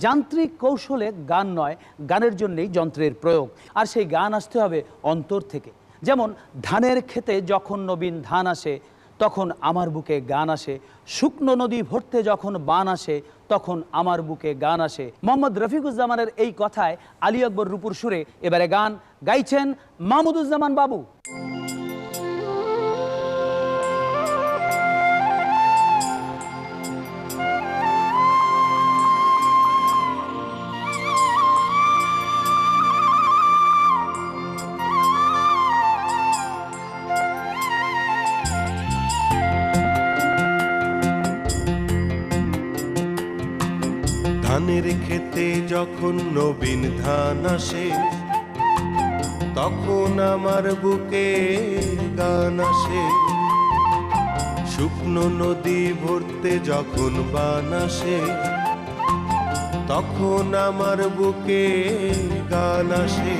যান্ত্রিক কৌশলে গান নয়, গানের জন্যেই যন্ত্রের প্রয়োগ। আর সেই গান আসতে হবে অন্তর থেকে। যেমন ধানের ক্ষেতে যখন নবীন ধান আসে, তখন আমার বুকে গান আসে। শুকনো নদী ভরতে যখন বান আসে, তখন আমার বুকে গান আসে। মোহাম্মদ রফিকুজ্জামানের এই কথায় আলী আকবর রূপুর সুরে এবারে গান গাইছেন মাহমুদুজ্জামান বাবু। ধানের খেতে যখন নবীন ধান আসে, তখন আমার বুকে গান আসে। শুকনো নদী ভরতে যখন বান আসে, তখন আমার বুকে গান আসে।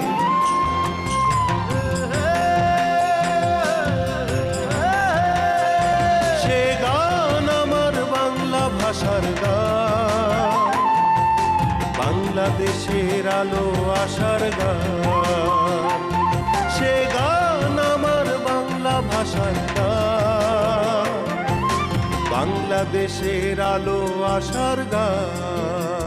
বাংলাদেশের আলো আসার গান। সে গান আমার বাংলা ভাষার গান। বাংলাদেশের আলো আসার গান।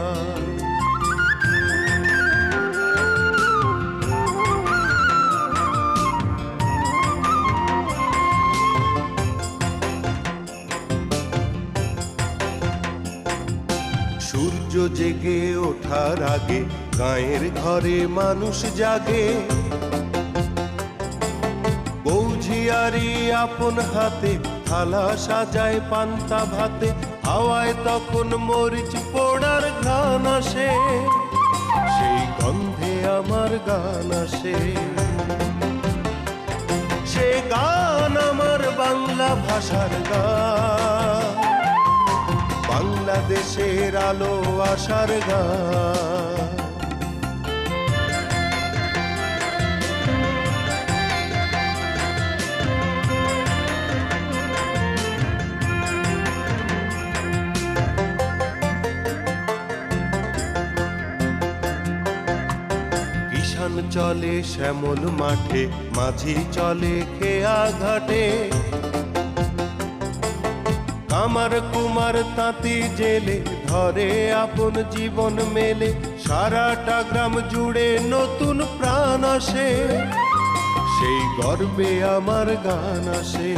সূর্য জেগে ওঠার আগে গায়ের ঘরে মানুষ জাগে। বৌঝিয়ারি আপন হাতে থালা সাজায়, পান্তা ভাতে, হাওয়ায় তখন মরিচ পোড়ার ঘ্রাণ আসে। সেই গন্ধে আমার গান আসে। সে গান আমার বাংলা ভাষার গান। বাংলাদেশের আলো গান। কিষান চলে শ্যামল মাঠে মাঝি চলে খেয়া ঘাটে কামার কুমার তাঁতি জেলে, ধরে আপন জীবন মেলে, সারাটা গ্রাম জুড়ে নতুন প্রাণ আসে। সেই গর্বে আমার গান আসে।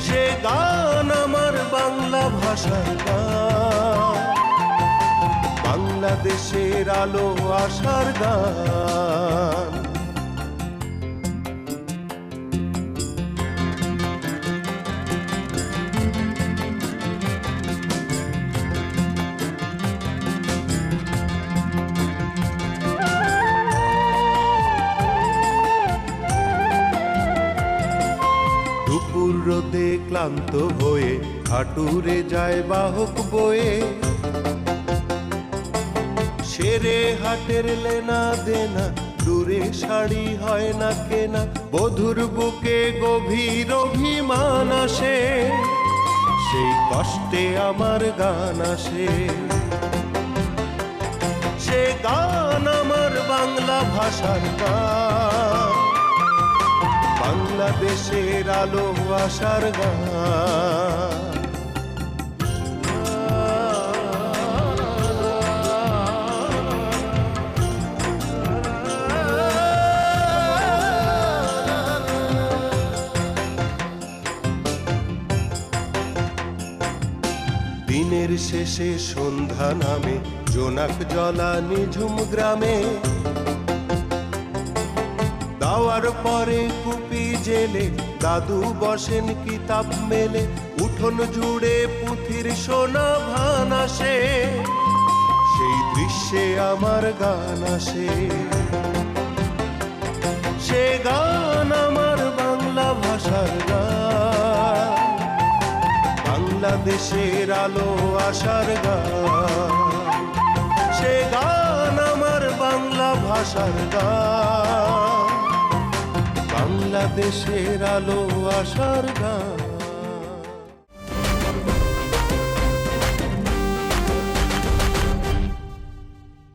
সে গান আমার বাংলা ভাষার গান। বাংলাদেশের আলো আসার গান। দুপুর রোদে ক্লান্ত হয়ে হাটুরে যায় বাহক বয়ে। সেরে হাটের লেনা দেনা, দূরে শাড়ি হয় না কেনা, বধুর বুকে গভীর অভিমান আসে। সেই কষ্টে আমার গান আসে। সে গান আমার বাংলা ভাষার গান। বাংলাদেশের আলো আশার গান দিনের শেষে সন্ধ্যা নামে জোনাক জলা নিঝুম গ্রামে। দাওয়ার পরে কুপি জেলে, দাদু বসেন কিতাব মেলে, উঠোন জুড়ে পুঁথির সোনা ভান আসে। সেই দৃশ্যে আমার গান আসে। সে গান আমার বাংলা ভাষার গান। বাংলাদেশের আলো আসার গান। সে গান আমার বাংলা ভাষার গান। বাংলাদেশের আলো আসার গান।